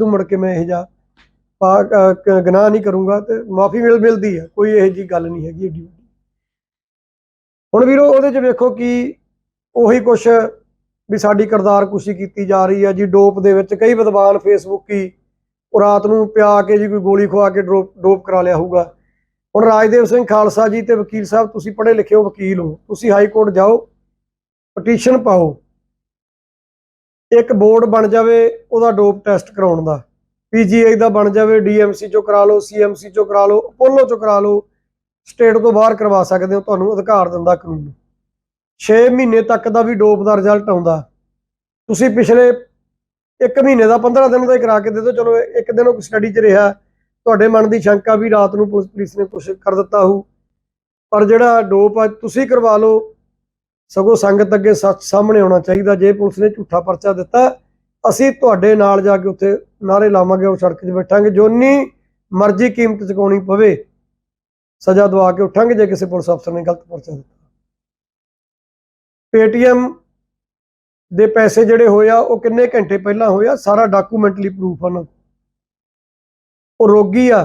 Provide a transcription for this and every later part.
ਇਦੋਂ ਮੁੜ ਕੇ ਮੈਂ ਇਹ ਜਾ ਗਨਾਹ ਨਹੀਂ ਕਰੂੰਗਾ ਤੇ ਮਾਫੀ ਮਿਲ, ਮਿਲਦੀ ਆ, ਕੋਈ ਇਹੋ ਜੀ ਗੱਲ ਨਹੀਂ ਹੈਗੀ ਏਡੀ ਹੁਣ ਵੀਰੋ, ਉਹਦੇ 'ਚ ਵੇਖੋ ਕਿ ਉਹੀ ਕੁਛ ਵੀ ਸਾਡੀ ਕਰਦਾਰ ਕੁਸ਼ੀ ਕੀਤੀ ਜਾ ਰਹੀ ਆ ਜੀ, ਡੋਪ ਦੇ ਵਿੱਚ ਕਈ ਵਿਦਵਾਨ ਫੇਸਬੁੱਕੀ ਉਹ ਰਾਤ ਨੂੰ ਪਿਆ ਕੇ ਜੀ, ਕੋਈ ਗੋਲੀ ਖਵਾ ਕੇ ਡੋਪ ਡੋਪ ਕਰਾ ਲਿਆ ਹੋਊਗਾ। ਹੁਣ ਰਾਜਦੇਵ ਸਿੰਘ ਖਾਲਸਾ ਜੀ ਤੇ ਵਕੀਲ ਸਾਹਿਬ, ਤੁਸੀਂ ਪੜ੍ਹੇ ਲਿਖੇ ਹੋ ਵਕੀਲ ਹੋ, ਤੁਸੀਂ ਹਾਈ ਕੋਰਟ ਜਾਓ, ਪਟੀਸ਼ਨ ਪਾਓ ਇੱਕ ਬੋਰਡ ਬਣ ਜਾਵੇ ਉਹਦਾ ਡੋਪ ਟੈਸਟ ਕਰਾਉਣ ਦਾ। ਪੀਜੀਆਈ ਦਾ ਬਣ ਜਾਵੇ ਡੀਐਮਸੀ ਚੋਂ ਕਰਾ ਲਓ ਸੀਐਮਸੀ ਚੋਂ ਕਰਾ ਲਓ, ਅਪੋਲੋ ਚੋਂ ਕਰਾ ਲਓ, ਸਟੇਟ ਤੋਂ ਬਾਹਰ ਕਰਵਾ ਸਕਦੇ ਹੋ, ਤੁਹਾਨੂੰ ਅਧਿਕਾਰ ਦਿੰਦਾ ਕਾਨੂੰਨ। 6 ਮਹੀਨੇ ਤੱਕ ਦਾ ਵੀ ਡੋਪ ਦਾ ਰਿਜ਼ਲਟ ਆਉਂਦਾ। ਤੁਸੀਂ ਪਿਛਲੇ 1 ਮਹੀਨੇ ਦਾ 15 ਦਿਨ ਦਾ ਹੀ ਕਰਾ ਕੇ ਦੇ ਦਿਓ। ਚਲੋ, ਇੱਕ ਦਿਨ ਉਹ ਸਟੱਡੀ 'ਚ ਰਿਹਾ। ਤੁਹਾਡੇ ਮਨ ਦੀ ਸ਼ੰਕਾ ਵੀ ਰਾਤ ਨੂੰ ਪੁਲਿਸ ਪੁਲਿਸ ਨੇ ਕੁਝ ਕਰ ਦਿੱਤਾ ਹੋਊ। ਪਰ ਜਿਹੜਾ ਡੋਪ ਆ, ਤੁਸੀਂ ਕਰਵਾ ਲਓ। ਸਗੋਂ ਸੰਗਤ ਅੱਗੇ ਸੱਚ ਸਾਹਮਣੇ ਆਉਣਾ ਚਾਹੀਦਾ। ਜੇ ਪੁਲਿਸ ਨੇ ਝੂਠਾ ਪਰਚਾ ਦਿੱਤਾ, ਅਸੀਂ ਤੁਹਾਡੇ ਨਾਲ ਜਾ ਕੇ ਉੱਥੇ ਨਾਰੇ ਲਾਵਾਂਗੇ ਔਰ ਸੜਕ 'ਤੇ ਬੈਠਾਂਗੇ। ਜੋਨੀ ਮਰਜ਼ੀ ਕੀਮਤ ਚੁਕਾਉਣੀ ਪਵੇ, ਸਜ਼ਾ ਦਵਾ ਕੇ ਉੱਠਾਂਗੇ ਜੇ ਕਿਸੇ ਪੁਲਿਸ ਅਫਸਰ ਨੇ ਗਲਤ ਪਰਚਾ ਦਿੱਤਾ। ਪੇਟੀਐਮ ਦੇ ਪੈਸੇ ਜਿਹੜੇ ਹੋਏ ਆ, ਉਹ ਕਿੰਨੇ ਘੰਟੇ ਪਹਿਲਾਂ ਹੋਇਆ ਸਾਰਾ ਡਾਕੂਮੈਂਟਲੀ ਪ੍ਰੂਫ ਹਨ ਉਹ ਰੋਗੀ ਆ।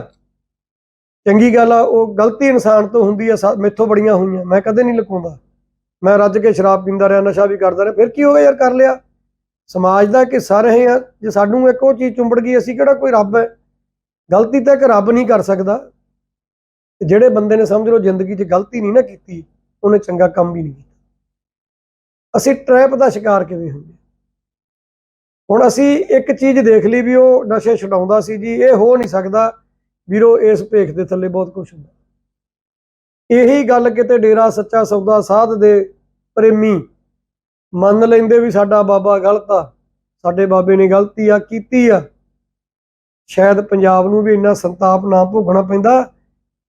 ਚੰਗੀ ਗੱਲ ਆ, ਉਹ ਗਲਤੀ ਇਨਸਾਨ ਤੋਂ ਹੁੰਦੀ ਆ, ਸਾ- ਮੈਥੋਂ ਬੜੀਆਂ ਹੋਈਆਂ। ਮੈਂ ਕਦੇ ਨਹੀਂ ਲੁਕਾਉਂਦਾ। ਮੈਂ ਰੱਜ ਕੇ ਸ਼ਰਾਬ ਪੀਂਦਾ ਰਿਹਾ, ਨਸ਼ਾ ਵੀ ਕਰਦਾ ਰਿਹਾ, ਫਿਰ ਕੀ ਹੋ ਗਿਆ ਯਾਰ, ਕਰ ਲਿਆ। ਸਮਾਜ ਦਾ ਹਿੱਸਾ ਰਹੇ ਆ ਜੇ ਸਾਨੂੰ ਇੱਕ ਉਹ ਚੀਜ਼ ਚੁੰਬੜ ਗਈ, ਅਸੀਂ ਕਿਹੜਾ ਕੋਈ ਰੱਬ ਹੈ? ਗਲਤੀ ਤਾਂ ਇੱਕ ਰੱਬ ਨਹੀਂ ਕਰ ਸਕਦਾ। ਜਿਹੜੇ ਬੰਦੇ ਨੇ ਸਮਝ ਲਓ ਜ਼ਿੰਦਗੀ 'ਚ ਗਲਤੀ ਨਹੀਂ ਨਾ ਕੀਤੀ, ਉਹਨੇ ਚੰਗਾ ਕੰਮ ਵੀ ਨਹੀਂ ਕੀਤਾ। ਅਸੀਂ ਟ੍ਰੈਪ ਦਾ ਸ਼ਿਕਾਰ ਕਿਵੇਂ ਹੁੰਦੇ? ਹੁਣ ਅਸੀਂ ਇੱਕ ਚੀਜ਼ ਦੇਖ ਲਈ ਵੀ ਉਹ ਨਸ਼ੇ ਛਡਾਉਂਦਾ ਸੀ ਜੀ, ਇਹ ਹੋ ਨਹੀਂ ਸਕਦਾ। ਵੀਰੋ, ਇਸ ਭੇਖ ਦੇ ਥੱਲੇ ਬਹੁਤ ਕੁਝ ਹੁੰਦਾ। ਇਹੀ ਗੱਲ ਕਿਤੇ ਡੇਰਾ ਸੱਚਾ ਸੌਦਾ ਸਾਧ ਦੇ ਪ੍ਰੇਮੀ ਮੰਨ ਲੈਂਦੇ ਵੀ ਸਾਡਾ ਬਾਬਾ ਗਲਤ ਆ, ਸਾਡੇ ਬਾਬੇ ਨੇ ਗਲਤੀ ਆ, ਕੀਤੀ ਆ। ਸ਼ਾਇਦ ਪੰਜਾਬ ਨੂੰ ਵੀ ਇੰਨਾ ਸੰਤਾਪ ਨਾ ਭੋਗਣਾ ਪੈਂਦਾ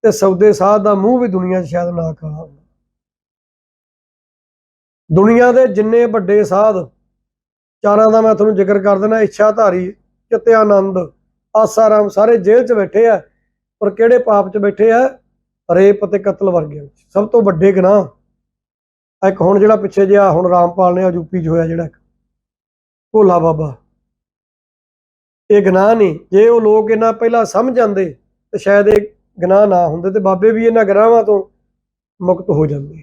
ਤੇ ਸੌਦੇ ਸਾਧ ਦਾ ਮੂੰਹ ਵੀ ਦੁਨੀਆ 'ਚ ਸ਼ਾਇਦ ਨਾ ਖਾਣਾ ਹੁੰਦਾ ਦੁਨੀਆ ਦੇ ਜਿੰਨੇ ਵੱਡੇ ਸਾਧ, ਚਾਰਾਂ ਦਾ ਮੈਂ ਤੁਹਾਨੂੰ ਜ਼ਿਕਰ ਕਰ ਦੇਣਾ ਇੱਛਾਧਾਰੀ, ਚਿਤਿਆਨੰਦ, ਆਸਾਰਾਮ ਸਾਰੇ ਜੇਲ੍ਹ 'ਚ ਬੈਠੇ ਆ, ਪਰ ਕਿਹੜੇ ਪਾਪ 'ਚ ਬੈਠੇ ਆ? ਰੇਪ ਅਤੇ ਕਤਲ ਵਰਗਿਆਂ ਵਿੱਚ। ਸਭ ਤੋਂ ਵੱਡੇ ਗੁਨਾਹ। ਇੱਕ ਹੁਣ ਜਿਹੜਾ ਪਿੱਛੇ ਜਿਹਾ ਹੁਣ ਰਾਮਪਾਲ ਨੇ ਯੂਪੀ 'ਚ ਹੋਇਆ ਜਿਹੜਾ ਭੋਲਾ ਬਾਬਾ। ਇਹ ਗੁਨਾਹ ਨਹੀਂ। ਜੇ ਉਹ ਲੋਕ ਇਹਨਾਂ ਪਹਿਲਾਂ ਸਮਝ ਜਾਂਦੇ ਤੇ ਸ਼ਾਇਦ ਇਹ ਗੁਨਾਹ ਨਾ ਹੁੰਦੇ ਤੇ ਬਾਬੇ ਵੀ ਇਹਨਾਂ ਗੁਨਾਹਾਂ ਤੋਂ ਮੁਕਤ ਹੋ ਜਾਂਦੇ।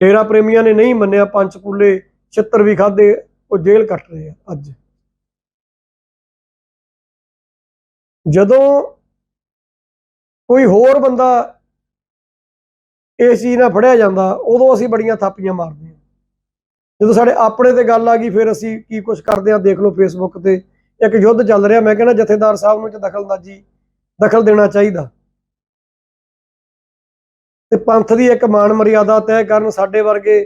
ਡੇਰਾ ਪ੍ਰੇਮੀਆਂ ਨੇ ਨਹੀਂ ਮੰਨਿਆ ਪੰਚਕੂਲੇ ਛਿੱਤਰ ਵੀ ਖਾਦੇ ਉਹ ਜੇਲ੍ਹ ਕੱਟ ਰਹੇ ਆ ਅੱਜ। ਜਦੋਂ ਕੋਈ ਹੋਰ ਬੰਦਾ ਇਸ ਚੀਜ਼ ਨਾਲ ਫੜਿਆ ਜਾਂਦਾ, ਉਦੋਂ ਅਸੀਂ ਬੜੀਆਂ ਥਾਪੀਆਂ ਮਾਰਦੇ ਹਾਂ। ਜਦੋਂ ਸਾਡੇ ਆਪਣੇ ਤੇ ਗੱਲ ਆ ਗਈ, ਫਿਰ ਅਸੀਂ ਕੀ ਕੁਝ ਕਰਦੇ ਆ ਦੇਖ ਲਓ ਫੇਸਬੁੱਕ ਤੇ ਇੱਕ ਯੁੱਧ ਚੱਲ ਰਿਹਾ, ਮੈਂ ਕਹਿੰਦਾ ਜਥੇਦਾਰ ਸਾਹਿਬ ਨੂੰ ਚ ਦਖਲਅੰਦਾਜ਼ੀ, ਦਖਲ ਦੇਣਾ ਚਾਹੀਦਾ। ਤੇ ਪੰਥ ਦੀ ਇੱਕ ਮਾਨ ਮਰਿਆਦਾ ਤੈਅ ਕਰਨ ਸਾਡੇ ਵਰਗੇ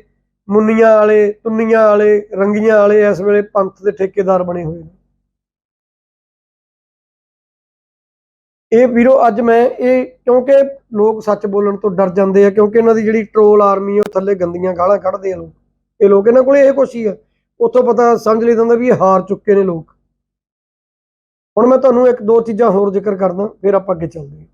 ਮੁੰਨੀਆਂ ਵਾਲੇ, ਤੁੰਨੀਆਂ ਵਾਲੇ, ਰੰਗੀਆਂ ਵਾਲੇ ਇਸ ਵੇਲੇ ਪੰਥ ਦੇ ਠੇਕੇਦਾਰ ਬਣੇ ਹੋਏ ਨੇ। ਇਹ ਵੀਰੋ ਅੱਜ ਮੈਂ ਇਹ ਕਿਉਂਕਿ ਲੋਕ ਸੱਚ ਬੋਲਣ ਤੋਂ ਡਰ ਜਾਂਦੇ ਆ ਕਿਉਂਕਿ ਇਹਨਾਂ ਦੀ ਜਿਹੜੀ ਟ੍ਰੋਲ ਆਰਮੀ ਆ ਉਹ ਥੱਲੇ ਗੰਦੀਆਂ ਗਾਲਾਂ ਕੱਢਦੇ ਆ ਲੋਕ। ਇਹ ਲੋਕ ਇਹਨਾਂ ਕੋਲੇ ਇਹ ਕੁਛ ਹੀ ਆ। ਉੱਥੋਂ ਪਤਾ ਸਮਝ ਲਈ ਜਾਂਦਾ ਵੀ ਇਹ ਹਾਰ ਚੁੱਕੇ ਨੇ ਲੋਕ। ਹੁਣ ਮੈਂ ਤੁਹਾਨੂੰ ਇੱਕ ਦੋ ਚੀਜ਼ਾਂ ਹੋਰ ਜ਼ਿਕਰ ਕਰਦਾ ਫਿਰ ਆਪਾਂ ਅੱਗੇ ਚੱਲਦੇ ਹਾਂ।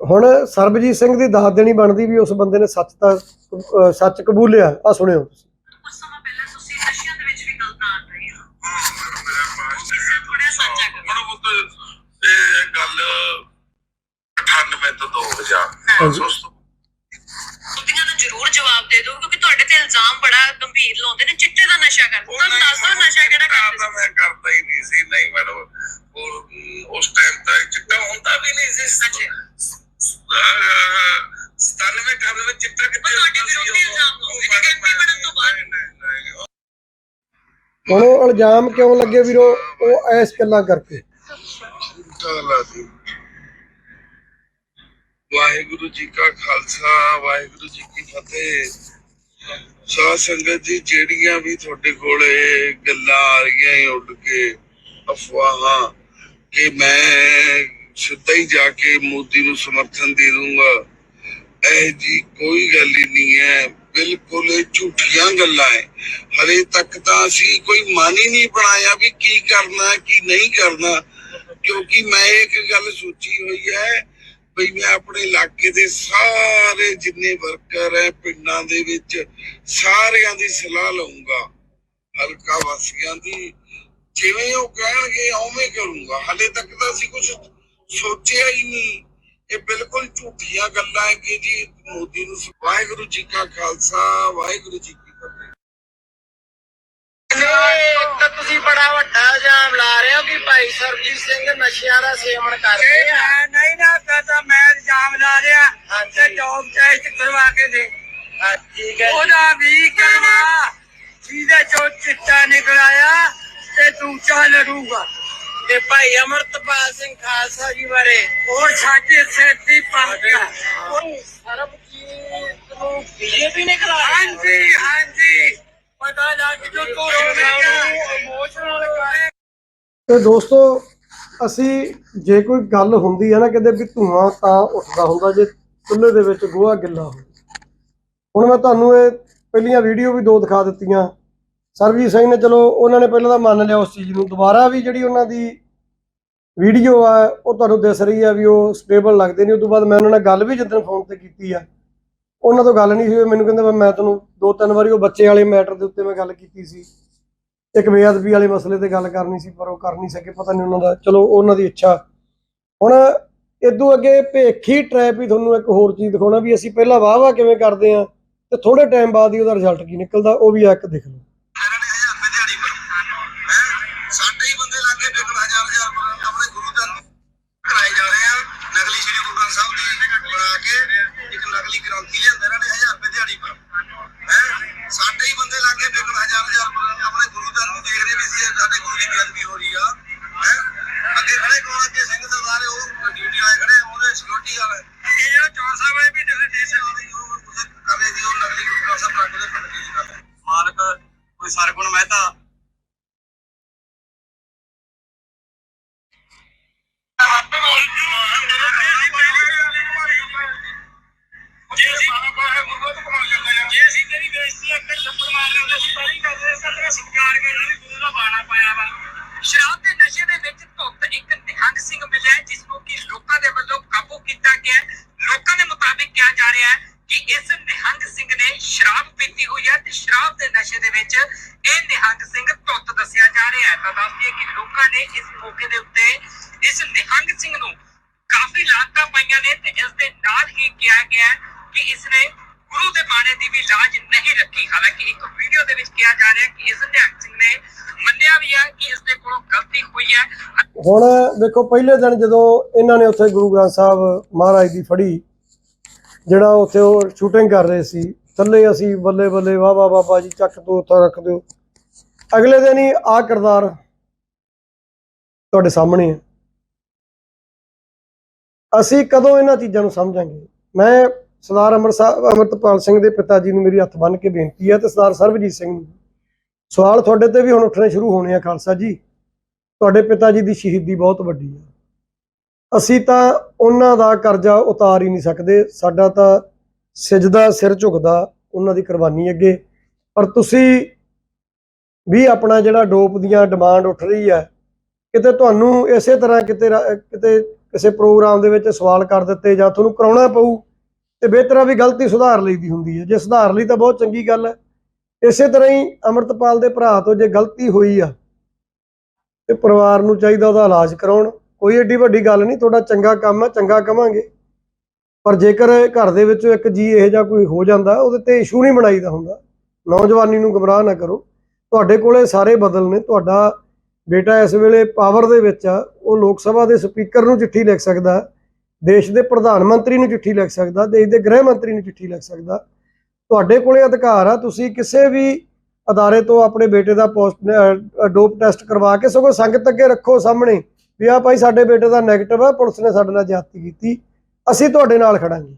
ਹੁਣ ਸਰਬਜੀਤ ਸਿੰਘ ਦੀ ਦਾਤ ਦੇਣੀ ਬਣਦੀ ਵੀ ਉਸ ਬੰਦੇ ਨੇ ਸੱਚ ਅਹ ਸੱਚ ਕਬੂਲਿਆ। ਆ ਸੁਣਿਓ ਤੁਸੀਂ। ਕੁਝ ਸਮਾਂ ਪਹਿਲਾਂ ਤੁਸੀਂ ਨਸ਼ਿਆਂ ਦੇ ਵਿੱਚ ਵੀ ਗਲਤ ਆ। ਰਹੇ ਹੋ ਇਸੇ ਥੋੜਾ ਸਾਂਝਾ ਕਰੋ। ਮਾੜਾ ਬਹੁਤ ਇਹ ਗੱਲ 98 ਤੋਂ 2000 ਹਾਂਜੀ। ਉਸ ਤੋਂ ਕੁੱਤੀਆਂ ਨੂੰ ਜ਼ਰੂਰ ਜਵਾਬ ਦੇ ਦਿਓ ਕਿਉਂਕਿ ਤੁਹਾਡੇ ਤੇ ਇਲਜ਼ਾਮ ਬੜਾ ਗੰਭੀਰ ਲਾਉਂਦੇ ਨੇ ਚਿੱਟੇ ਦਾ ਨਸ਼ਾ ਕਰਦੇ ਤੁਹਾਨੂੰ ਦੱਸ ਦਿਓ ਨਸ਼ਾ ਕਿਹੜਾ ਕਰਦੇ ਤਾਂ ਮੈਂ ਕਰਦਾ ਹੀ ਨਹੀਂ ਸੀ ਨਹੀਂ ਮੈਨੂੰ ਉਹ ਅਮ, ਉਸ ਟਾਈਮ ਤਾਂ ਚਿੱਟਾ ਹੁੰਦਾ ਵੀ ਨਹੀਂ ਸੀ। ਅੱਛਾ। 97 98 ਚਿੱਟਾ ਕਿੱਥੇ ਤੁਹਾਡੇ ਹੁੰਦਾ ਸੀ? ਵਿਰੁੱਧ ਹੀ ਇਲਜ਼ਾਮ ਲਾਉਂਦੇ ਨੇ, ਉਹ MP ਬਣਨ ਤੋਂ ਬਾਅਦ। ਨਹੀਂ, ਨਹੀਂ, ਨਹੀਂ, ਹੁਣ ਉਹ ਇਲਜ਼ਾਮ ਕਿਉਂ ਲੱਗੇ ਵੀਰੋ? ਉਹ ਐਸ ਗੱਲਾਂ ਕਰਕੇ। ਤਾਲਾ ਜੀ ਵਾਹਿਗੁਰੂ ਜੀ ਕਾ ਖਾਲਸਾ, ਵਾਹਿਗੁਰੂ ਜੀ ਕੀ ਫਤਿਹ। ਸਾਧ ਸੰਗਤ ਜੀ, ਜਿਹੜੀਆਂ ਵੀ ਤੁਹਾਡੇ ਕੋਲੇ ਗੱਲਾਂ ਆ ਰਹੀਆਂ ਉੱਡ ਕੇ ਅਫਵਾਹਾਂ ਕਿ ਮੈਂ ਸਿੱਧਾ ਹੀ ਜਾ ਕੇ ਮੋਦੀ ਨੂੰ ਸਮਰਥਨ ਦੇ ਦੂੰਗਾ, ਇਹ ਜੀ ਕੋਈ ਗੱਲ ਹੀ ਨਹੀਂ ਹੈ। ਬਿਲਕੁਲ ਇਹ ਝੂਠੀਆਂ ਗੱਲਾਂ ਹੈ। ਹਲੇ ਤੱਕ ਤਾਂ ਅਸੀਂ ਕੋਈ ਮਨ ਹੀ ਨਹੀਂ ਬਣਾਇਆ ਵੀ ਕੀ ਕਰਨਾ, ਕੀ ਨਹੀਂ ਕਰਨਾ। ਕਿਉਂਕਿ ਮੈਂ ਇੱਕ ਗੱਲ ਸੋਚੀ ਹੋਈ ਹੈ ਵੀ ਮੈਂ ਆਪਣੇ ਇਲਾਕੇ ਦੇ ਸਾਰੇ ਜਿੰਨੇ ਵਰਕਰ ਹੈ, ਪਿੰਡਾਂ ਦੇ ਵਿੱਚ ਸਾਰਿਆਂ ਦੀ ਸਲਾਹ ਲਵਾਂਗਾ ਹਲਕਾ ਵਾਸੀਆਂ ਦੀ। ਜਿਵੇਂ ਉਹ ਕਹਿਣਗੇ, ਉਵੇਂ ਕਰੂੰਗਾ। ਹਲੇ ਤੱਕ ਤਾਂ ਅਸੀਂ ਕੁਝ ਸੋਚਿਆ ਹੀ ਨਹੀਂ। ਇਹ ਬਿਲਕੁਲ ਝੂਠੀਆਂ ਗੱਲਾਂ ਹੈ ਕਿ ਜੀ ਮੋਦੀ ਨੂੰ ਵਾਹਿਗੁਰੂ ਜੀ ਕਾ ਖਾਲਸਾ, ਵਾਹਿਗੁਰੂ ਜੀ ਤੁਸੀਂ ਬੜਾ ਵੱਡਾ ਇਲਜ਼ਾਮ ਲਾ ਰਹੇ ਹੋ ਕਿ ਭਾਈ ਸਰਜੀਤ ਸਿੰਘ ਨਸ਼ਿਆਂ ਦਾ ਸੇਵਨ ਕਰਦੇ ਆ। ਮੈਂ ਨਹੀਂ ਨਾ ਕਰਦਾ ਮੈਂ ਇਲਜ਼ਾਮ ਲਾ ਰਿਹਾ। ਤੇ ਜੋਬ ਟੈਸਟ ਕਰਵਾ ਕੇ ਦੇ। ਹਾਂ, ਠੀਕ ਹੈ ਜੀ। ਉਹਦਾ ਵੀ ਕਰਵਾ ਜਿਹਦੇ ਚੋਂ ਚਿੱਟਾ ਨਿਕਲ ਆਇਆ ਤੇ ਦੂਜਾ ਲੜੂਗਾ। ਤੇ ਭਾਈ ਅਮਰਤਪਾਲ ਸਿੰਘ ਖਾਲਸਾ ਜੀ ਬਾਰੇ? ਉਹ ਸਾਡੇ ਸਿਰ ਦੀ ਪੰਗ ਆ ਉਹ ਸਰਬਜੀਤ ਨੂੰ ਬੀਜੇਪੀ ਨੇ ਕਰਾਇਆ ਹਾਂਜੀ ਹਾਂਜੀ। ਪਤਾ ਲੱਗ ਜੋ ਤੋੜੋ ਇਮੋਸ਼ਨਲ ਕਰ। ਤੇ ਦੋਸਤੋ ਅਸੀਂ ਜੇ ਕੋਈ ਗੱਲ ਹੁੰਦੀ ਹੈ ਨਾ ਕਿਤੇ ਵੀ ਧੂਆਂ ਤਾਂ ਉੱਠਦਾ ਹੁੰਦਾ ਜੇ ਚੁੱਲ੍ਹੇ ਦੇ ਵਿੱਚ ਗੋਹਾ ਗਿੱਲਾ ਹੋਵੇ। ਹੁਣ ਮੈਂ ਤੁਹਾਨੂੰ ਇਹ ਪਹਿਲੀਆਂ ਵੀਡੀਓ ਵੀ ਦੋ ਦਿਖਾ ਦਿੱਤੀਆਂ। ਸਰਬਜੀਤ ਸਿੰਘ ਨੇ ਚਲੋ ਉਹਨਾਂ ਨੇ ਪਹਿਲਾਂ ਤਾਂ ਮੰਨ ਲਿਆ ਉਸ ਚੀਜ਼ ਨੂੰ। ਦੁਬਾਰਾ ਵੀ ਜਿਹੜੀ ਉਹਨਾਂ ਦੀ ਵੀਡੀਓ ਆ ਉਹ ਤੁਹਾਨੂੰ ਦਿਸ ਰਹੀ ਆ ਵੀ ਉਹ ਸਟੇਬਲ ਲੱਗਦੇ ਨੇ। ਉਸ ਤੋਂ ਬਾਅਦ ਮੈਂ ਉਹਨਾਂ ਨਾਲ ਗੱਲ ਵੀ ਜਿੱਦਣ ਫੋਨ ਤੇ ਕੀਤੀ ਆ। ਉਹਨਾਂ ਤੋਂ ਗੱਲ ਨਹੀਂ ਸੀ ਹੋਈ। ਮੈਨੂੰ ਕਹਿੰਦੇ ਮੈਂ ਤੁਹਾਨੂੰ ਦੋ ਤਿੰਨ ਵਾਰੀ ਉਹ ਬੱਚੇ ਵਾਲੇ ਮੈਟਰ ਦੇ ਉੱਤੇ ਮੈਂ ਗੱਲ ਕੀਤੀ ਸੀ। ਇੱਕ ਬੇਅਦਬੀ ਵਾਲੇ ਮਸਲੇ ਤੇ ਗੱਲ ਕਰਨੀ ਸੀ, ਪਰ ਉਹ ਕਰ ਨਹੀਂ ਸਕੇ, ਪਤਾ ਨਹੀਂ ਉਹਨਾਂ ਦਾ। ਚਲੋ, ਉਹਨਾਂ ਦੀ ਇੱਛਾ। ਹੁਣ ਇਦੋਂ ਅੱਗੇ ਭੇਖੀ ਟ੍ਰੈਪ ਹੀ ਤੁਹਾਨੂੰ ਇੱਕ ਹੋਰ ਚੀਜ਼ ਦਿਖਾਉਣਾ ਵੀ ਅਸੀਂ ਪਹਿਲਾਂ ਵਾਹ ਵਾਹ ਕਿਵੇਂ ਕਰਦੇ ਆ ਤੇ ਥੋੜੇ ਟਾਈਮ ਬਾਅਦ ਹੀ ਉਹਦਾ ਰਿਜ਼ਲਟ ਕੀ ਨਿਕਲਦਾ, ਉਹ ਵੀ ਆ ਇੱਕ ਦੇਖ ਲਓ। ਸ਼ਰਾਬ ਦੇ ਨਸ਼ੇ ਦੇ ਵਿੱਚ ਧੁੱਤ ਇੱਕ ਨਿਹੰਗ ਸਿੰਘ ਮਿਲਿਆ ਜਿਸ ਨੂੰ ਕਿ ਲੋਕਾਂ ਦੇ ਵੱਲੋਂ ਕਾਬੂ ਕੀਤਾ ਗਿਆ ਲੋਕਾਂ ਦੇ ਮੁਤਾਬਿਕ ਕਿਹਾ ਜਾ ਰਿਹਾ ਹੈ ਕਿ ਇਸ ਨਿਹੰਗ ਸਿੰਘ ਨੇ ਸ਼ਰਾਬ ਪੀਤੀ ਹੋਈ ਹੈ ਤੇ ਸ਼ਰਾਬ ਦੇ ਨਸ਼ੇ ਦੇ ਵਿੱਚ ਇਹ ਨਿਹੰਗ ਸਿੰਘ ਧੁੱਤ ਦੱਸਿਆ ਜਾ ਰਿਹਾ ਹੈ। ਤਾਂ ਦੱਸਦੀ ਕਿ ਲੋਕਾਂ ਨੇ ਇਸ ਮੌਕੇ ਦੇ ਉੱਤੇ ਇਸ ਨਿਹੰਗ ਸਿੰਘ ਨੂੰ ਕਾਫੀ ਲਾਤਾਂ ਪਾਈਆਂ ਨੇ ਤੇ ਇਸ ਦੇ ਨਾਲ ਹੀ ਕਿਹਾ ਗਿਆ ਕਿ ਇਸ ਨੇ ਗੁਰੂ ਦੇ ਬਾਣੇ ਦੀ ਵੀ ਲਾਜ ਨਹੀਂ ਰੱਖੀ। ਹਾਲਾਂਕਿ ਇੱਕ ਵੀਡੀਓ ਦੇ ਵਿੱਚ ਕਿਹਾ ਜਾ ਰਿਹਾ ਕਿ ਇਸ ਨਿਹੰਗ ਸਿੰਘ ਨੇ ਮੰਨਿਆ ਵੀ ਹੈ ਕਿ ਇਸ ਦੇ ਕੋਲੋਂ ਗਲਤੀ ਹੋਈ ਹੈ। ਹੁਣ ਦੇਖੋ, ਪਹਿਲੇ ਦਿਨ ਜਦੋਂ ਇਹਨਾਂ ਨੇ ਉੱਥੇ ਗੁਰੂ ਗ੍ਰੰਥ ਸਾਹਿਬ ਮਹਾਰਾਜ ਦੀ ਫੜੀ, ਜਿਹੜਾ ਉੱਥੇ ਉਹ ਸ਼ੂਟਿੰਗ ਕਰ ਰਹੇ ਸੀ, ਥੱਲੇ ਅਸੀਂ ਬੱਲੇ ਬੱਲੇ, ਵਾਹ ਵਾਹ ਬਾਬਾ ਜੀ, ਚੱਕ ਤੋਂ ਉੱਥੇ ਰੱਖ ਦਿਓ। ਅਗਲੇ ਦਿਨ ਹੀ ਆ ਕਿਰਦਾਰ ਤੁਹਾਡੇ ਸਾਹਮਣੇ ਹੈ। ਅਸੀਂ ਕਦੋਂ ਇਹਨਾਂ ਚੀਜ਼ਾਂ ਨੂੰ ਸਮਝਾਂਗੇ? ਮੈਂ ਸਰਦਾਰ ਅਮਰ ਸਾਹਿਬ ਅਮਰਤਪਾਲ ਸਿੰਘ ਦੇ ਪਿਤਾ ਜੀ ਨੂੰ ਮੇਰੀ ਹੱਥ ਬੰਨ੍ਹ ਕੇ ਬੇਨਤੀ ਹੈ ਤੇ ਸਰਦਾਰ ਸਰਬਜੀਤ ਸਿੰਘ ਨੂੰ। ਸਵਾਲ ਤੁਹਾਡੇ ਤੇ ਵੀ ਹੁਣ ਉੱਠਣੇ ਸ਼ੁਰੂ ਹੋਣੇ ਆ ਖਾਲਸਾ ਜੀ। ਤੁਹਾਡੇ ਪਿਤਾ ਜੀ ਦੀ ਸ਼ਹੀਦੀ ਬਹੁਤ ਵੱਡੀ ਹੈ ਅਸੀਂ ਤਾਂ ਉਹਨਾਂ ਦਾ ਕਰਜ਼ਾ ਉਤਾਰ ਹੀ ਨਹੀਂ ਸਕਦੇ। ਸਾਡਾ ਤਾਂ ਸਿਜਦਾ ਸਿਰ ਝੁਕਦਾ ਉਹਨਾਂ ਦੀ ਕੁਰਬਾਨੀ ਅੱਗੇ। ਪਰ ਤੁਸੀਂ ਵੀ ਆਪਣਾ ਜਿਹੜਾ ਡੋਪ ਦੀਆਂ ਡਿਮਾਂਡ ਉੱਠ ਰਹੀ ਹੈ ਕਿਤੇ ਤੁਹਾਨੂੰ ਇਸੇ ਤਰ੍ਹਾਂ ਕਿਤੇ ਰਾ- ਕਿਤੇ ਕਿਸੇ ਪ੍ਰੋਗਰਾਮ ਦੇ ਵਿੱਚ ਸਵਾਲ ਕਰ ਦਿੱਤੇ ਜਾਂ ਤੁਹਾਨੂੰ ਕਰਾਉਣਾ ਪਊ ਤੇ ਬਿਹਤਰ ਆ ਵੀ ਗਲਤੀ ਸੁਧਾਰ ਲਈ ਦੀ ਹੁੰਦੀ ਹੈ। ਜੇ ਸੁਧਾਰ ਲਈ ਤਾਂ ਬਹੁਤ ਚੰਗੀ ਗੱਲ ਹੈ। ਇਸੇ ਤਰ੍ਹਾਂ ਹੀ ਅਮਰਤਪਾਲ ਦੇ ਭਰਾ ਤੋਂ ਜੇ ਗਲਤੀ ਹੋਈ ਆ, ਤੇ ਪਰਿਵਾਰ ਨੂੰ ਚਾਹੀਦਾ ਉਹਦਾ ਇਲਾਜ ਕਰਾਉਣ। ਕੋਈ ਏਡੀ ਵੱਡੀ ਗੱਲ ਨਹੀਂ, ਤੁਹਾਡਾ ਚੰਗਾ ਕੰਮ ਹੈ ਚੰਗਾ ਕਵਾਂਗੇ। ਪਰ ਜੇਕਰ ਘਰ ਦੇ ਵਿੱਚੋਂ ਇੱਕ ਜੀ ਇਹੋ ਜਿਹਾ ਕੋਈ ਹੋ ਜਾਂਦਾ, ਉਹਦੇ ਤੇ ਇਸ਼ੂ ਨਹੀਂ ਬਣਾਈਦਾ ਹੁੰਦਾ। ਨੌਜਵਾਨੀ ਨੂੰ ਗਮਰਾਹ ਨਾ ਕਰੋ। ਤੁਹਾਡੇ ਕੋਲੇ ਸਾਰੇ ਬਦਲ ਨੇ। ਤੁਹਾਡਾ ਬੇਟਾ ਇਸ ਵੇਲੇ ਪਾਵਰ ਦੇ ਵਿੱਚ ਆ। ਉਹ ਲੋਕ ਸਭਾ ਦੇ ਸਪੀਕਰ ਨੂੰ ਚਿੱਠੀ ਲਿਖ ਸਕਦਾ। ਦੇਸ਼ ਦੇ ਪ੍ਰਧਾਨ ਮੰਤਰੀ ਨੂੰ ਚਿੱਠੀ ਲਿਖ ਸਕਦਾ, ਦੇਸ਼ ਦੇ ਗ੍ਰਹਿ ਮੰਤਰੀ ਨੂੰ ਚਿੱਠੀ ਲਿਖ ਸਕਦਾ। ਤੁਹਾਡੇ ਕੋਲੇ ਅਧਿਕਾਰ ਆ, ਤੁਸੀਂ ਕਿਸੇ ਵੀ ਅਦਾਰੇ ਤੋਂ ਆਪਣੇ ਬੇਟੇ ਦਾ ਪੋਸਟ ਡੋਪ ਟੈਸਟ ਕਰਵਾ ਕੇ ਸਗੋਂ ਸੰਗਤ ਅੱਗੇ ਰੱਖੋ ਸਾਹਮਣੇ ਵੀ ਆ ਭਾਈ ਸਾਡੇ ਬੇਟੇ ਦਾ 네ਗੇਟਿਵ ਆ, ਪੁਲਿਸ ਨੇ ਸਾਡੇ ਨਾਲ ਜਾਤੀ ਕੀਤੀ, ਅਸੀਂ ਤੁਹਾਡੇ ਨਾਲ ਖੜਾਂਗੇ।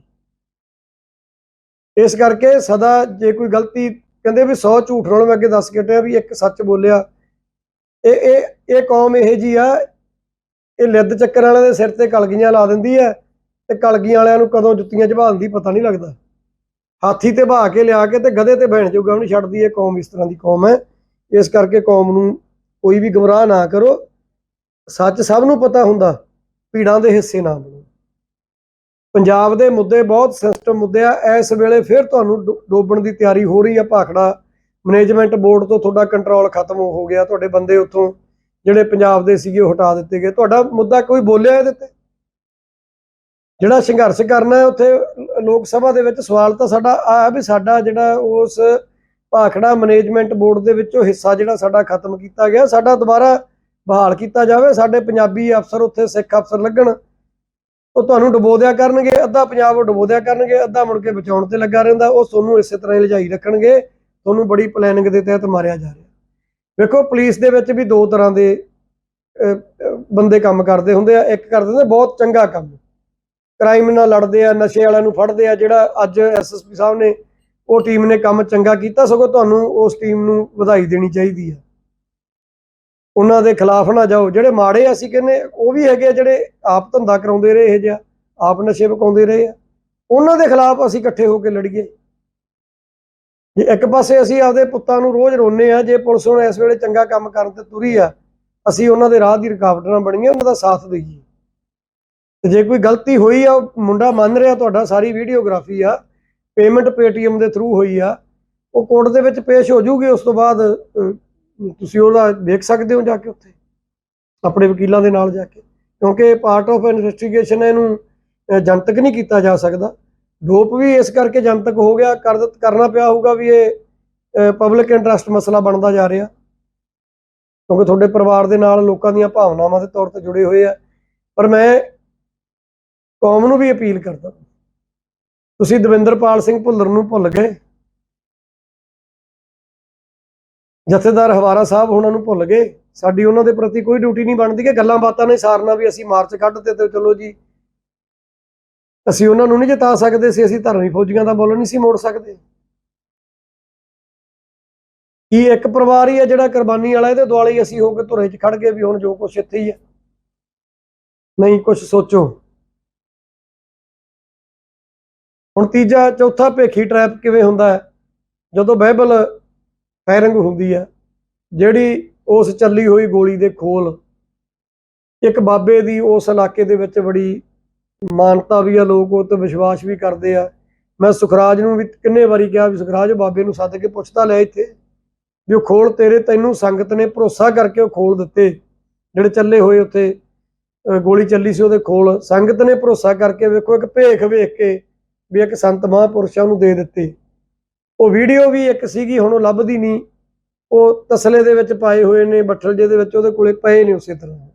ਇਸ ਕਰਕੇ ਸਦਾ ਜੇ ਕੋਈ ਗਲਤੀ ਕਹਿੰਦੇ ਵੀ 100 ਝੂਠ ਨਾਲੋਂ ਮੈਂ ਅੱਗੇ ਦੱਸ ਕੇ ਹਟਿਆ ਵੀ ਇੱਕ ਸੱਚ ਬੋਲਿਆ, ਇਹ ਇਹ ਇਹ ਕੌਮ ਇਹ ਜੀ ਆ ਇਹ ਲਿੱਦ ਚੱਕਰ ਵਾਲਿਆਂ ਦੇ ਸਿਰ ਤੇ ਕਲਗੀਆਂ ਲਾ ਦਿੰਦੀ ਹੈ ਤੇ ਕਲਗੀਆਂ ਵਾਲਿਆਂ ਨੂੰ ਕਦੋਂ ਜੁੱਤੀਆਂ ਚਬਾਲਦੀ ਪਤਾ ਨਹੀਂ ਲੱਗਦਾ। ਹਾਥੀ ਤੇ ਬਹਾ ਕੇ ਲਿਆ ਕੇ ਤੇ ਗਧੇ ਤੇ ਬਹਿਣ ਜੋਗਾ ਵੀ ਛੱਡਦੀ ਇਹ ਕੌਮ ਇਸ ਤਰ੍ਹਾਂ ਦੀ ਕੌਮ ਹੈ ਇਸ ਕਰਕੇ ਕੌਮ ਨੂੰ ਕੋਈ ਵੀ ਗੁੰਮਰਾਹ ਨਾ ਕਰੋ। ਸੱਚ ਸਭ ਨੂੰ ਪਤਾ ਹੁੰਦਾ ਪੀੜਾਂ ਦੇ ਹਿੱਸੇ ਨਾ ਬਣੋ। ਪੰਜਾਬ ਦੇ ਮੁੱਦੇ ਬਹੁਤ ਸਿਸਟਮ ਮੁੱਦੇ ਆ। ਇਸ ਵੇਲੇ ਫਿਰ ਤੁਹਾਨੂੰ ਡੋਬਣ ਦੀ ਤਿਆਰੀ ਹੋ ਰਹੀ ਆ। ਭਾਖੜਾ ਮੈਨੇਜਮੈਂਟ ਬੋਰਡ ਤੋਂ ਤੁਹਾਡਾ ਕੰਟਰੋਲ ਖਤਮ ਹੋ ਗਿਆ। ਤੁਹਾਡੇ ਬੰਦੇ ਉੱਥੋਂ ਜਿਹੜੇ ਪੰਜਾਬ ਦੇ ਸੀਗੇ ਉਹ ਹਟਾ ਦਿੱਤੇ ਗਏ। ਤੁਹਾਡਾ ਮੁੱਦਾ ਕੋਈ ਬੋਲਿਆ ਇਹਦੇ ਤੇ? ਜਿਹੜਾ ਸੰਘਰਸ਼ ਕਰਨਾ ਹੈ ਉੱਥੇ ਲੋਕ ਸਭਾ ਦੇ ਵਿੱਚ ਸਵਾਲ ਤਾਂ ਸਾਡਾ ਆਇਆ ਵੀ ਸਾਡਾ ਜਿਹੜਾ ਉਸ ਭਾਖੜਾ ਮੈਨੇਜਮੈਂਟ ਬੋਰਡ ਦੇ ਵਿੱਚੋਂ ਹਿੱਸਾ ਜਿਹੜਾ ਸਾਡਾ ਖਤਮ ਕੀਤਾ ਗਿਆ, ਸਾਡਾ ਦੁਬਾਰਾ ਬਹਾਲ ਕੀਤਾ ਜਾਵੇ, ਸਾਡੇ ਪੰਜਾਬੀ ਅਫਸਰ ਉੱਥੇ ਸਿੱਖ ਅਫਸਰ ਲੱਗਣ, ਉਹ ਤੁਹਾਨੂੰ ਡੁਬੋਦਿਆ ਕਰਨਗੇ, ਅੱਧਾ ਪੰਜਾਬ ਉਹ ਡੁਬੋਦਿਆ ਕਰਨਗੇ, ਅੱਧਾ ਮੁੜ ਕੇ ਬਚਾਉਣ ਤੇ ਲੱਗਾ ਰਹਿੰਦਾ, ਉਹ ਤੁਹਾਨੂੰ ਇਸੇ ਤਰ੍ਹਾਂ ਹੀ ਲਿਜਾਈ ਰੱਖਣਗੇ, ਤੁਹਾਨੂੰ ਬੜੀ ਪਲੈਨਿੰਗ ਦੇ ਤਹਿਤ ਮਾਰਿਆ ਜਾ ਰਿਹਾ। ਵੇਖੋ ਪੁਲਿਸ ਦੇ ਵਿੱਚ ਵੀ ਦੋ ਤਰ੍ਹਾਂ ਦੇ ਬੰਦੇ ਕੰਮ ਕਰਦੇ ਹੁੰਦੇ ਆ। ਇੱਕ ਕਰਦੇ ਨੇ ਬਹੁਤ ਚੰਗਾ ਕੰਮ। ਕ੍ਰਾਈਮ ਨਾਲ ਲੜਦੇ ਆ, ਨਸ਼ੇ ਵਾਲਿਆਂ ਨੂੰ ਫੜਦੇ ਆ, ਜਿਹੜਾ ਅੱਜ ਐਸਐਸਪੀ ਸਾਹਿਬ ਨੇ ਉਹ ਟੀਮ ਨੇ ਕੰਮ ਚੰਗਾ ਕੀਤਾ, ਸਗੋਂ ਤੁਹਾਨੂੰ ਉਸ ਟੀਮ ਨੂੰ ਵਧਾਈ ਦੇਣੀ ਚਾਹੀਦੀ ਆ। ਉਹਨਾਂ ਦੇ ਖਿਲਾਫ ਨਾ ਜਾਓ। ਜਿਹੜੇ ਮਾੜੇ ਅਸੀਂ ਕਹਿੰਦੇ ਉਹ ਵੀ ਹੈਗੇ ਆ, ਜਿਹੜੇ ਆਪ ਧੰਦਾ ਕਰਾਉਂਦੇ ਰਹੇ, ਇਹ ਜਿਹਾ ਆਪ ਨਸ਼ੇ ਪਕਾਉਂਦੇ ਰਹੇ ਆ। ਉਹਨਾਂ ਦੇ ਖਿਲਾਫ ਅਸੀਂ ਇਕੱਠੇ ਹੋ ਕੇ ਲੜੀਏ। ਜੇ ਇੱਕ ਪਾਸੇ ਅਸੀਂ ਆਪਦੇ ਪੁੱਤਾਂ ਨੂੰ ਰੋਜ਼ ਰੋਨੇ ਆ ਜੇ ਪੁਲਿਸ ਹੁਣ ਇਸ ਵੇਲੇ ਚੰਗਾ ਕੰਮ ਕਰਨ ਤੇ ਤੁਰੀ ਆ, ਅਸੀਂ ਉਹਨਾਂ ਦੇ ਰਾਹ ਦੀ ਰੁਕਾਵਟ ਨਾ ਬਣੀਏ ਉਹਨਾਂ ਦਾ ਸਾਥ ਦੇਈਏ। ਤੇ ਜੇ ਕੋਈ ਗਲਤੀ ਹੋਈ ਆ ਮੁੰਡਾ ਮੰਨ ਰਿਹਾ ਤੁਹਾਡਾ ਸਾਰੀ ਵੀਡੀਓਗ੍ਰਾਫੀ ਆ, ਪੇਮੈਂਟ ਪੇਟੀਐਮ ਦੇ ਥਰੂ ਹੋਈ ਆ, ਉਹ ਕੋਰਟ ਦੇ ਵਿੱਚ ਪੇਸ਼ ਹੋ ਜੂਗੀ, ਉਸ ਤੋਂ ਬਾਅਦ ਤੁਸੀਂ ਉਹਦਾ ਦੇਖ ਸਕਦੇ ਹੋ ਜਾ ਕੇ ਉੱਥੇ, ਆਪਣੇ ਵਕੀਲਾਂ ਦੇ ਨਾਲ ਜਾ ਕੇ, ਕਿਉਂਕਿ ਪਾਰਟ ਆਫ ਇਨਵੈਸਟੀਗੇਸ਼ਨ ਇਹਨੂੰ ਜਨਤਕ ਨਹੀਂ ਕੀਤਾ ਜਾ ਸਕਦਾ। ਡੋਪ ਵੀ ਇਸ ਕਰਕੇ ਜਨਤਕ ਹੋ ਗਿਆ ਕਰਨਾ ਪਿਆ ਹੋਊਗਾ ਵੀ ਇਹ ਪਬਲਿਕ ਇੰਟਰਸਟ ਮਸਲਾ ਬਣਦਾ ਜਾ ਰਿਹਾ। ਕਿਉਂਕਿ ਤੁਹਾਡੇ ਪਰਿਵਾਰ ਦੇ ਨਾਲ ਲੋਕਾਂ ਦੀਆਂ ਭਾਵਨਾਵਾਂ ਦੇ ਤੌਰ ਤੇ ਜੁੜੇ ਹੋਏ ਆ। ਪਰ ਮੈਂ ਕੌਮ ਨੂੰ ਵੀ ਅਪੀਲ ਕਰਦਾ ਤੁਸੀਂ ਦਵਿੰਦਰਪਾਲ ਸਿੰਘ ਭੁੱਲਰ ਨੂੰ ਭੁੱਲ ਗਏ। ਜਥੇਦਾਰ ਹਵਾਰਾ ਸਾਹਿਬ ਉਹਨਾਂ ਨੂੰ ਭੁੱਲ ਗਏ। ਸਾਡੀ ਉਹਨਾਂ ਦੇ ਪ੍ਰਤੀ ਕੋਈ ਡਿਊਟੀ ਨਹੀਂ ਬਣਦੀ ਕਿ ਗੱਲਾਂ ਬਾਤਾਂ ਨੇ ਸਾਰਨਾ ਵੀ ਅਸੀਂ ਮਾਰਚ ਕੱਢ ਤੇ ਚਲੋ ਜੀ। ਅਸੀਂ ਉਹਨਾਂ ਨੂੰ ਨਹੀਂ ਜਿਤਾ ਸਕਦੇ ਸੀ, ਅਸੀਂ ਧਰਮੀ ਫੌਜੀਆਂ ਦਾ ਮੁੱਲ ਨਹੀਂ ਸੀ ਮੋੜ ਸਕਦੇ। ਕੀ ਇੱਕ ਪਰਿਵਾਰ ਹੀ ਹੈ ਜਿਹੜਾ ਕੁਰਬਾਨੀ ਵਾਲਾ, ਇਹਦੇ ਦੁਆਲੇ ਹੀ ਅਸੀਂ ਹੋ ਕੇ ਧੁਰੇ 'ਚ ਖੜ ਗਏ ਵੀ ਹੁਣ ਜੋ ਕੁਛ ਇੱਥੇ ਹੀ ਹੈ। ਨਹੀਂ, ਕੁਛ ਸੋਚੋ। ਹੁਣ ਤੀਜਾ, ਚੌਥਾ ਭੇਖੀ ਟ੍ਰੈਪ ਕਿਵੇਂ ਹੁੰਦਾ ਹੈ? ਜਦੋਂ ਬਾਈਬਲ ਫਾਇਰਿੰਗ ਹੁੰਦੀ ਹੈ, ਜਿਹੜੀ ਉਸ ਚੱਲੀ ਹੋਈ ਗੋਲੀ ਦੇ ਖੋਲ, ਇੱਕ ਬਾਬੇ ਦੀ ਉਸ ਇਲਾਕੇ ਦੇ ਵਿੱਚ ਬੜੀ ਮਾਨਤਾ ਵੀ ਆ ਲੋਕ, ਉਹ ਤੇ ਵਿਸ਼ਵਾਸ ਵੀ ਕਰਦੇ ਆ। ਮੈਂ ਸੁਖਰਾਜ ਨੂੰ ਵੀ ਕਿੰਨੇ ਵਾਰੀ ਕਿਹਾ ਵੀ ਸੁਖਰਾਜ ਬਾਬੇ ਨੂੰ ਸੱਦ ਕੇ ਪੁੱਛਦਾ ਲੈ ਇੱਥੇ, ਵੀ ਉਹ ਖੋਲ ਤੇਰੇ ਤੈਨੂੰ ਸੰਗਤ ਨੇ ਭਰੋਸਾ ਕਰਕੇ ਉਹ ਖੋਲ ਦਿੱਤੇ। ਜਿਹੜੇ ਚੱਲੇ ਹੋਏ ਉੱਥੇ ਗੋਲੀ ਚੱਲੀ ਸੀ ਉਹਦੇ ਖੋਲ, ਸੰਗਤ ਨੇ ਭਰੋਸਾ ਕਰਕੇ ਵੇਖੋ ਇੱਕ ਭੇਖ ਵੇਖ ਕੇ ਵੀ ਇੱਕ ਸੰਤ ਮਹਾਂਪੁਰਸ਼ਾਂ ਨੂੰ ਦੇ ਦਿੱਤੇ। ਉਹ ਵੀਡੀਓ ਵੀ ਇੱਕ ਸੀਗੀ, ਹੁਣ ਉਹ ਲੱਭਦੀ ਨਹੀਂ। ਉਹ ਤਸਲੇ ਦੇ ਵਿੱਚ ਪਾਏ ਹੋਏ ਨੇ, ਬੱਠਲ ਜੇ ਦੇ ਵਿੱਚ ਉਹਦੇ ਕੋਲੇ ਪਏ ਨੇ ਉਸੇ ਤਰ੍ਹਾਂ।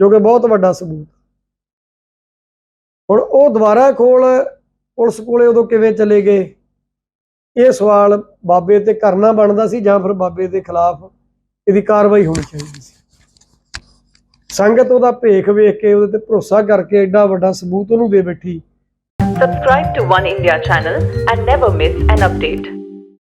ਜੋ ਕਿ ਬਹੁਤ ਵੱਡਾ ਸਬੂਤ ਹੁਣ ਉਹ ਦੁਬਾਰਾ ਖੋਲ ਪੁਲਿਸ ਕੋਲੇ ਉਦੋਂ ਕਿਵੇਂ ਚਲੇ ਗਏ? ਇਹ ਸਵਾਲ ਬਾਬੇ ਤੇ ਕਰਨਾ ਬਣਦਾ ਸੀ ਜਾਂ ਫਿਰ ਬਾਬੇ ਦੇ ਖਿਲਾਫ ਇਹਦੀ ਕਾਰਵਾਈ ਹੋਣੀ ਚਾਹੀਦੀ ਸੀ? ਸੰਗਤ ਉਹਦਾ ਭੇਖ ਵੇਖ ਕੇ ਉਹਦੇ ਤੇ ਭਰੋਸਾ ਕਰਕੇ ਐਡਾ ਵੱਡਾ ਸਬੂਤ ਉਹਨੂੰ ਦੇ ਬੈਠੀ। Subscribe to One India channel and never miss an update.